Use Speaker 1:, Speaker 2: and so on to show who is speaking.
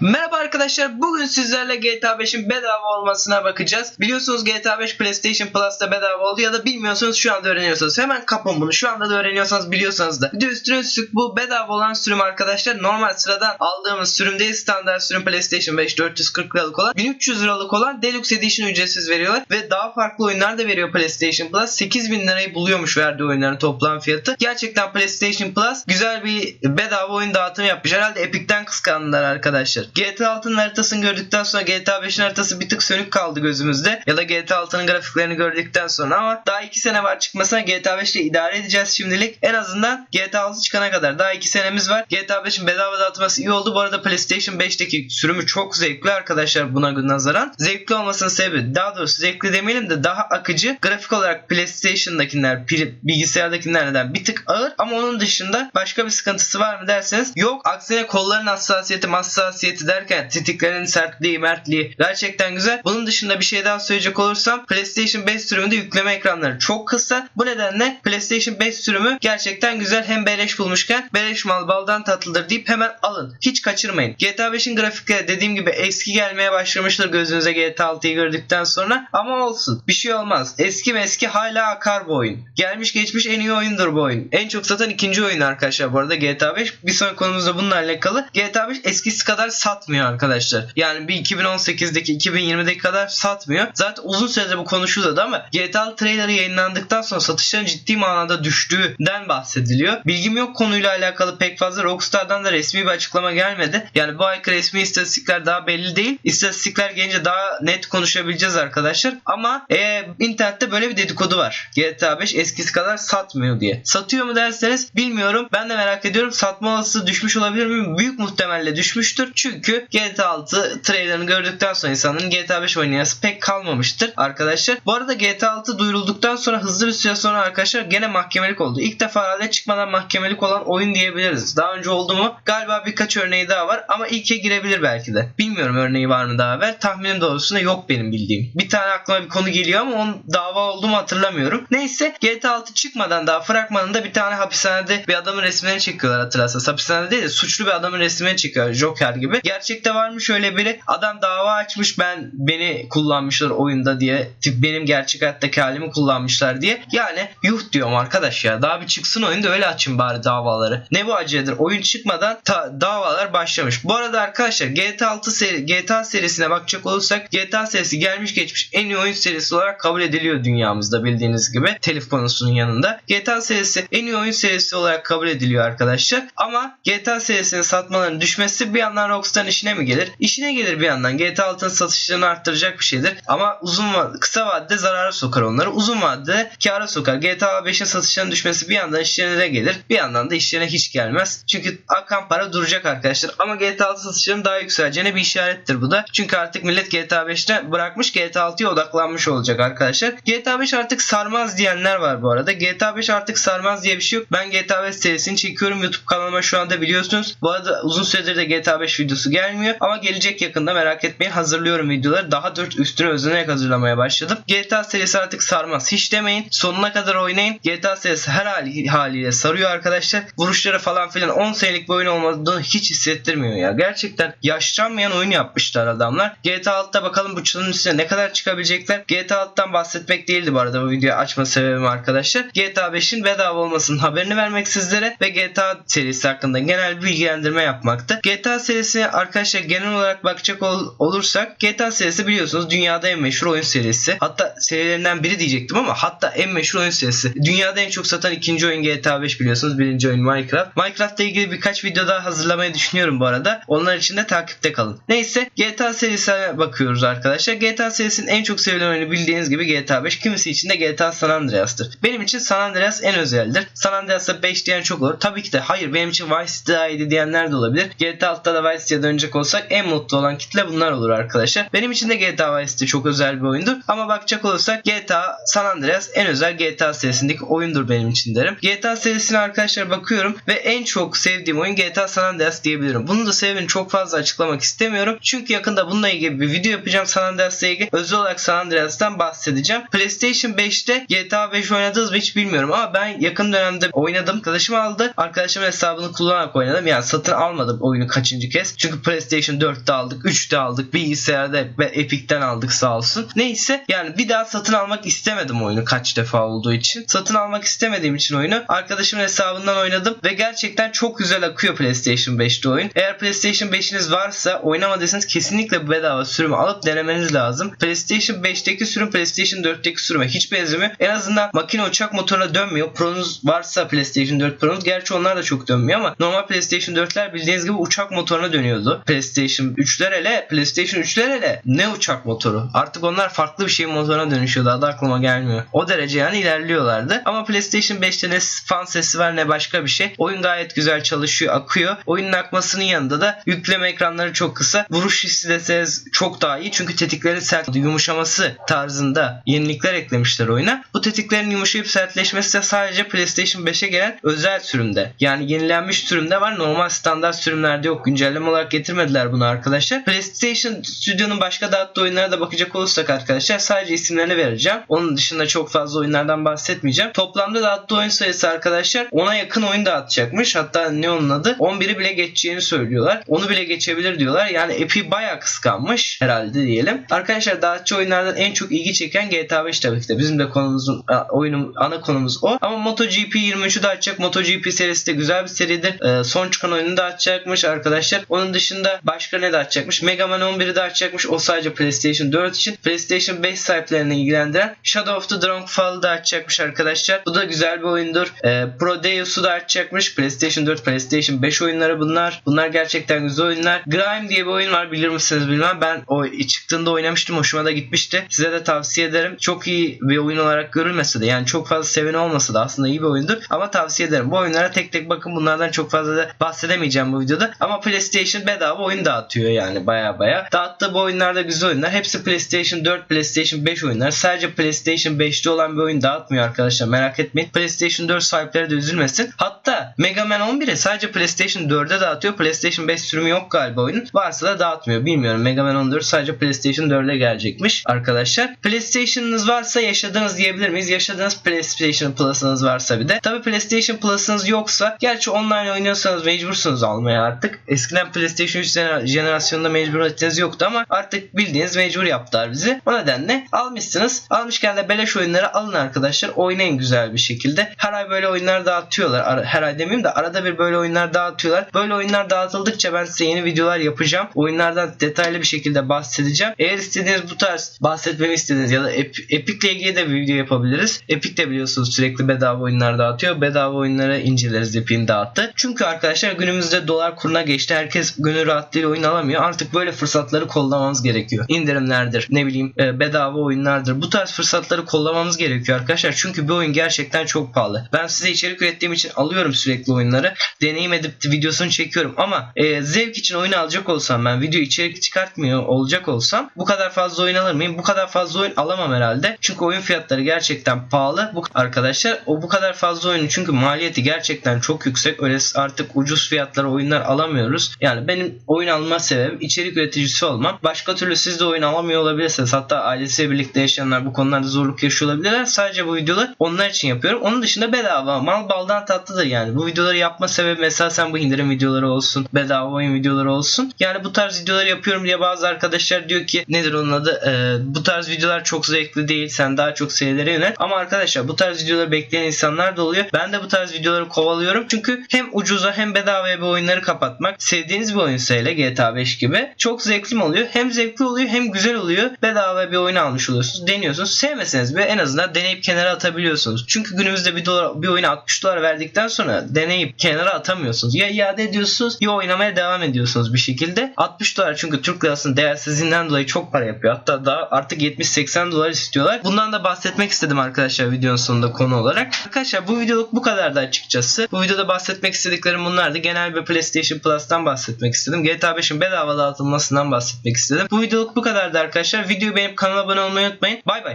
Speaker 1: Merhaba arkadaşlar. Bugün sizlerle GTA 5'in bedava olmasına bakacağız. Biliyorsunuz GTA 5 PlayStation Plus'ta bedava oldu ya da bilmiyorsanız şu anda öğreniyorsanız hemen kapın bunu. Şu anda da öğreniyorsanız biliyorsanız da. Bir üstüne üstlük bu bedava olan sürüm arkadaşlar normal sıradan aldığımız sürüm değil standart sürüm PlayStation 5 440 liralık olan 1300 liralık olan Deluxe Edition ücretsiz veriyorlar ve daha farklı oyunlar da veriyor PlayStation Plus. 8000 lirayı buluyormuş verdiği oyunların toplam fiyatı. Gerçekten PlayStation Plus güzel bir bedava oyun dağıtımı yapmış. Herhalde Epic'ten kıskandılar arkadaşlar. GTA 6'nın haritasını gördükten sonra GTA 5'in haritası bir tık sönük kaldı gözümüzde. Ya da GTA 6'nın grafiklerini gördükten sonra ama daha 2 sene var çıkmasına GTA 5 ile idare edeceğiz şimdilik. En azından GTA 6 çıkana kadar daha 2 senemiz var. GTA 5'in bedava dağıtması iyi oldu. Bu arada PlayStation 5'teki sürümü çok zevkli arkadaşlar buna nazaran. Zevkli olmasının sebebi daha doğrusu zevkli demeyelim de daha akıcı. Grafik olarak PlayStation'dakiler bilgisayardakilerden bir tık ağır ama onun dışında başka bir sıkıntısı var mı derseniz yok. Aksine kolların hassasiyeti hassasiyeti derken titiklerin sertliği mertliği gerçekten güzel. Bunun dışında bir şey daha söyleyecek olursam PlayStation 5 sürümünde yükleme ekranları çok kısa. Bu nedenle PlayStation 5 sürümü gerçekten güzel. Hem beleş bulmuşken beleş mal baldan tatlıdır deyip hemen alın. Hiç kaçırmayın. GTA 5'in grafikleri dediğim gibi eski gelmeye başlamıştır gözünüze GTA 6'yı gördükten sonra. Ama olsun. Bir şey olmaz. Eski meski hala akar bu oyun. Gelmiş geçmiş en iyi oyundur bu oyun. En çok satan ikinci oyun arkadaşlar bu arada GTA 5. Bir sonraki konumuzda bununla alakalı. GTA 5 eskisi kadar satmıyor arkadaşlar. Yani bir 2018'deki 2020'deki kadar satmıyor. Zaten uzun süredir bu konuşuluyordu ama GTA trailerı yayınlandıktan sonra satışların ciddi manada düştüğünden bahsediliyor. Bilgim yok konuyla alakalı pek fazla. Rockstar'dan da resmi bir açıklama gelmedi. Yani bu ayki resmi istatistikler daha belli değil. İstatistikler gelince daha net konuşabileceğiz arkadaşlar. Ama e, internette böyle bir dedikodu var. GTA 5 eskisi kadar satmıyor diye. Satıyor mu derseniz bilmiyorum. Ben de merak ediyorum. Satma olasılığı düşmüş olabilir mi? Büyük muhtemelle düşmüştür. Çünkü GTA 6 trailerını gördükten sonra insanın GTA 5 oynayası pek kalmamıştır arkadaşlar. Bu arada GTA 6 duyurulduktan sonra hızlı bir süre sonra arkadaşlar gene mahkemelik oldu. İlk defa herhalde çıkmadan mahkemelik olan oyun diyebiliriz. Daha önce oldu mu? Galiba birkaç örneği daha var ama ilke girebilir belki de. Bilmiyorum örneği var mı daha evvel. Tahminim doğrusunda yok benim bildiğim. Bir tane aklıma bir konu geliyor ama onun dava oldu mu hatırlamıyorum. Neyse GTA 6 çıkmadan daha fragmanında bir tane hapishanede bir adamın resmini çekiyorlar hatırlarsanız. Hapishanede değil de suçlu bir adamın resmini çekiyor Joker gibi. Gerçekte varmış öyle biri. Adam dava açmış ben beni kullanmışlar oyunda diye. Tip benim gerçek hayattaki halimi kullanmışlar diye. Yani yuh diyorum arkadaş ya. Daha bir çıksın oyunda öyle açın bari davaları. Ne bu acıdır? Oyun çıkmadan ta- davalar başlamış. Bu arada arkadaşlar GTA 6 seri, GTA serisine bakacak olursak GTA serisi gelmiş geçmiş en iyi oyun serisi olarak kabul ediliyor dünyamızda bildiğiniz gibi. Telif konusunun yanında. GTA serisi en iyi oyun serisi olarak kabul ediliyor arkadaşlar. Ama GTA serisinin satmalarının düşmesi bir yandan Rockstar'ın işine mi gelir? İşine gelir bir yandan. GTA 6'nın satışlarını arttıracak bir şeydir. Ama uzun va- kısa vadede zarara sokar onları. Uzun vadede kâra sokar. GTA 5'in satışlarının düşmesi bir yandan işlerine de gelir. Bir yandan da işlerine hiç gelmez. Çünkü akan para duracak arkadaşlar. Ama GTA 6 satışlarının daha yükseleceğine bir işarettir bu da. Çünkü artık millet GTA 5'te bırakmış GTA 6'ya odaklanmış olacak arkadaşlar. GTA 5 artık sarmaz diyenler var bu arada. GTA 5 artık sarmaz diye bir şey yok. Ben GTA 5 serisini çekiyorum YouTube kanalıma şu anda biliyorsunuz. Bu arada uzun süredir de GTA 5 videosu gelmiyor. Ama gelecek yakında merak etmeyin hazırlıyorum videoları. Daha 4 üstüne özenerek hazırlamaya başladım. GTA serisi artık sarmaz. Hiç demeyin. Sonuna kadar oynayın. GTA serisi her hali, haliyle sarıyor arkadaşlar. Vuruşları falan filan 10 senelik bir oyun olmadığını hiç hissettirmiyor ya. Gerçekten yaşlanmayan oyun yapmışlar adamlar. GTA 6'da bakalım bu çılının üstüne ne kadar çıkabilecekler. GTA 6'dan bahsetmek değildi bu arada bu videoyu açma sebebim arkadaşlar. GTA 5'in bedava olmasının haberini vermek sizlere ve GTA serisi hakkında genel bilgilendirme yapmaktı. GTA serisine arkadaşlar genel olarak bakacak ol- olursak GTA serisi biliyorsunuz dünyada en meşhur oyun serisi. Hatta serilerinden biri diyecektim ama hatta en meşhur oyun serisi. Dünyada en çok satan ikinci oyun GTA 5 biliyorsunuz. Birinci oyun Minecraft. Minecraft'la ilgili birkaç video daha hazırlamayı düşünüyorum bu arada. Onlar için de takipte kalın. Neyse GTA serisine bakıyoruz arkadaşlar. GTA serisinin en çok sevilen oyunu bildiğiniz gibi GTA 5. Kimisi için de GTA San Andreas'tır. Benim için San Andreas en özeldir. San Andreas'a 5 diyen çok olur. Tabii ki de hayır benim için Vice City diyenler de olabilir. GTA 6'da da Vice City'ye dönecek olsak en mutlu olan kitle bunlar olur arkadaşlar. Benim için de GTA Vice City çok özel bir oyundur. Ama bakacak olursak GTA San Andreas en özel GTA serisindeki oyundur benim için derim. GTA serisine arkadaşlar bakıyorum ve en çok sevdiğim oyun GTA San Andreas diyebilirim. Bunun da sebebini çok fazla açıklamak istemiyorum. Çünkü yakında bununla ilgili bir video yapacağım San Andreas'la ilgili. Özel olarak San Andreas'tan bahsedeceğim. PlayStation 5'te GTA 5 oynadınız mı hiç bilmiyorum ama ben yakın dönemde oynadım. Arkadaşım aldı. Arkadaşımın hesabını kullanarak oynadım. Yani satın almadım oyunu kaçıncı kez. Çünkü PlayStation 4'te aldık, 3'te aldık, bilgisayarda ve Epic'ten aldık sağ olsun. Neyse yani bir daha satın almak istemedim oyunu kaç defa olduğu için. Satın almak istemediğim için oyunu arkadaşımın hesabından oynadım ve gerçekten çok güzel akıyor PlayStation 5'te oyun. Eğer PlayStation 5'iniz varsa oynamadıysanız kesinlikle bedava sürümü alıp denemeniz lazım. PlayStation 5'teki sürüm PlayStation 4'teki sürüme hiç benzemiyor. En azından makine uçak motoruna dönmüyor. Pro'nuz varsa PlayStation 4 Pro'nuz gerçi onlar da çok dönmüyor ama normal PlayStation 4'ler bildiğiniz gibi uçak motoruna dönüyordu. PlayStation 3'ler hele PlayStation 3'ler hele ne uçak motoru. Artık onlar farklı bir şey motoruna dönüşüyordu. Adı aklıma gelmiyor. O derece yani ilerliyorlardı. Ama PlayStation 5'te ne fan sesi var ne başka bir şey. Oyun gayet güzel çalışıyor, akıyor. Oyunun akmasının yanında da yükleme ekranları çok kısa. Vuruş hissi deseniz çok daha iyi. Çünkü tetiklerin sert yumuşaması tarzında yenilikler eklemişler oyuna. Bu tetiklerin yumuşayıp sertleşmesi de sadece PlayStation 5'e gelen özel sürümde. Yani yenilenmiş sürümde var. Normal standart sürümlerde yok. Güncelleme olarak getirmediler bunu arkadaşlar. PlayStation Studio'nun başka dağıttığı oyunlara da bakacak olursak arkadaşlar sadece isimlerini vereceğim. Onun dışında çok fazla oyunlardan bahsetmeyeceğim. Toplamda dağıttığı oyun sayısı arkadaşlar ona yakın oyun dağıtacakmış. Hatta ne onun adı? 11'i bile geçeceğini söylüyorlar. Onu bile geçebilir diyorlar. Yani Epic bayağı kıskanmış herhalde diyelim. Arkadaşlar dağıtıcı oyunlardan en çok ilgi çeken GTA 5 tabii ki de. Bizim de konumuzun a, oyunun ana konumuz o. Ama MotoGP 23'ü de açacak. MotoGP serisi de güzel bir seridir. Ee, son çıkan oyunu da açacakmış arkadaşlar. Onun dışında başka ne de açacakmış? Mega Man 11'i de açacakmış. O sadece PlayStation 4 için. PlayStation 5 sahiplerini ilgilendiren Shadow of the Dragonfall'ı da açacakmış arkadaşlar. Bu da güzel bir oyundur. Ee, Prodeus'u da açacakmış. PlayStation 4, PlayStation 5 oyunları bunlar. Bunlar gerçekten güzel oyunlar. Grime diye bir oyun var. Bilir misiniz bilmem. Ben o çıktığında oynamıştım. Hoşuma da gitmişti. Size de tavsiye ederim. Çok iyi bir oyun olarak görülmese de yani çok fazla seven olmasa da aslında iyi bir oyundur. Ama tavsiye ederim. Bu oyunlara tek tek bakın. Bunlardan çok fazla da bahsedemeyeceğim bu videoda. Ama PlayStation bedava oyun dağıtıyor yani baya baya. Dağıttığı bu oyunlar da güzel oyunlar. Hepsi PlayStation 4, PlayStation 5 oyunlar. Sadece PlayStation 5'te olan bir oyun dağıtmıyor arkadaşlar. Merak etmeyin. PlayStation 4 sahipleri de üzülmesin. Hatta Mega Man 11'i sadece PlayStation 4'e dağıtıyor. PlayStation 5 sürümü yok galiba oyunun. Varsa da dağıtmıyor. Bilmiyorum. Mega Man 14 sadece PlayStation 4'e gelecekmiş arkadaşlar. PlayStation'ınız varsa yaşadığınız diyebilir miyiz? Yaşadığınız PlayStation Plus'ınız varsa bir de. Tabi PlayStation Plus'ınız yoksa gerçi online oynuyorsanız mecbursunuz almaya artık. Eskiden PlayStation 3 jener- jenerasyonunda mecburiyetiniz yoktu ama artık bildiğiniz mecbur yaptılar bizi. O nedenle almışsınız. Almışken de beleş oyunları alın arkadaşlar. Oynayın güzel bir şekilde. Her ay böyle oyunlar dağıtıyorlar. Her ay demeyeyim de arada bir böyle oyunlar dağıtıyorlar. Böyle oyunlar dağıtıldıkça ben size yeni videolar yapacağım. Oyunlardan detaylı bir şekilde bahsedeceğim. Eğer istediğiniz bu tarz bahsetmemi istediğiniz ya da Ep- Epic'le ilgili de bir video yapabiliriz. Epic de biliyorsunuz sürekli bedava oyunlar dağıtıyor. Bedava oyunları inceleriz Epic'in dağıttı. Çünkü arkadaşlar günümüzde dolar kuruna geçti. Herkes gönül rahatlığıyla oyun alamıyor. Artık böyle fırsatları kollamamız gerekiyor. İndirimlerdir, ne bileyim e, bedava oyunlardır. Bu tarz fırsatları kollamamız gerekiyor arkadaşlar. Çünkü bu oyun gerçekten çok pahalı. Ben size içerik ürettiğim için alıyorum sürekli oyunları. Deneyim edip videosunu çekiyorum ama e, zevk için oyun alacak olsam ben video içerik çıkartmıyor olacak olsam bu kadar fazla oyun alır mıyım? Bu kadar fazla oyun alamam herhalde. Çünkü oyun fiyatları gerçekten pahalı. Bu arkadaşlar o bu kadar fazla oyunu çünkü maliyeti gerçekten çok yüksek. Öyle artık ucuz fiyatlara oyunlar alamıyoruz. Yani benim oyun alma sebebim içerik üreticisi olmam. Başka türlü siz de oyun alamıyor olabilirsiniz. Hatta ailesiyle birlikte yaşayanlar bu konularda zorluk yaşıyor olabilirler. Sadece bu videoları onlar için yapıyorum. Onun dışında bedava. Mal baldan tatlıdır yani. Bu videoları yapma sebebim esasen bu indirim videoları olsun. Bedava oyun videoları olsun. Yani bu tarz videoları yapıyorum diye bazı arkadaşlar diyor ki nedir onun adı? Ee, bu tarz videolar çok zevkli değil. Sen daha çok serilere yönel. Ama arkadaşlar bu tarz videoları bekleyen insanlar da oluyor. Ben de bu tarz videoları kovalıyorum. Çünkü hem ucuza hem bedavaya bir oyunları kapatmak sevdiğiniz bir oyunsa hele GTA 5 gibi çok zevkli oluyor? Hem zevkli oluyor hem güzel oluyor. Bedava bir oyun almış oluyorsunuz. Deniyorsunuz. Sevmeseniz bile en azından deneyip kenara atabiliyorsunuz. Çünkü günümüzde bir dolar bir oyuna 60 dolar verdikten sonra deneyip kenara atamıyorsunuz. Ya iade ediyorsunuz ya oynamaya devam ediyorsunuz bir şekilde. 60 dolar çünkü Türk lirasının değersizliğinden dolayı çok para yapıyor. Hatta daha artık 70-80 dolar istiyorlar. Bundan da bahsetmek istedim arkadaşlar videonun sonunda konu olarak. Arkadaşlar bu videoluk bu kadardı açıkçası. Bu videoda bahsetmek istediklerim bunlardı. Genel bir PlayStation Plus'tan bahsetmek istedim. GTA 5'in bedava dağıtılmasından bahsetmek istedim. Bu videoluk bu kadardı arkadaşlar. Videoyu beğenip kanala abone olmayı unutmayın. Bay bay.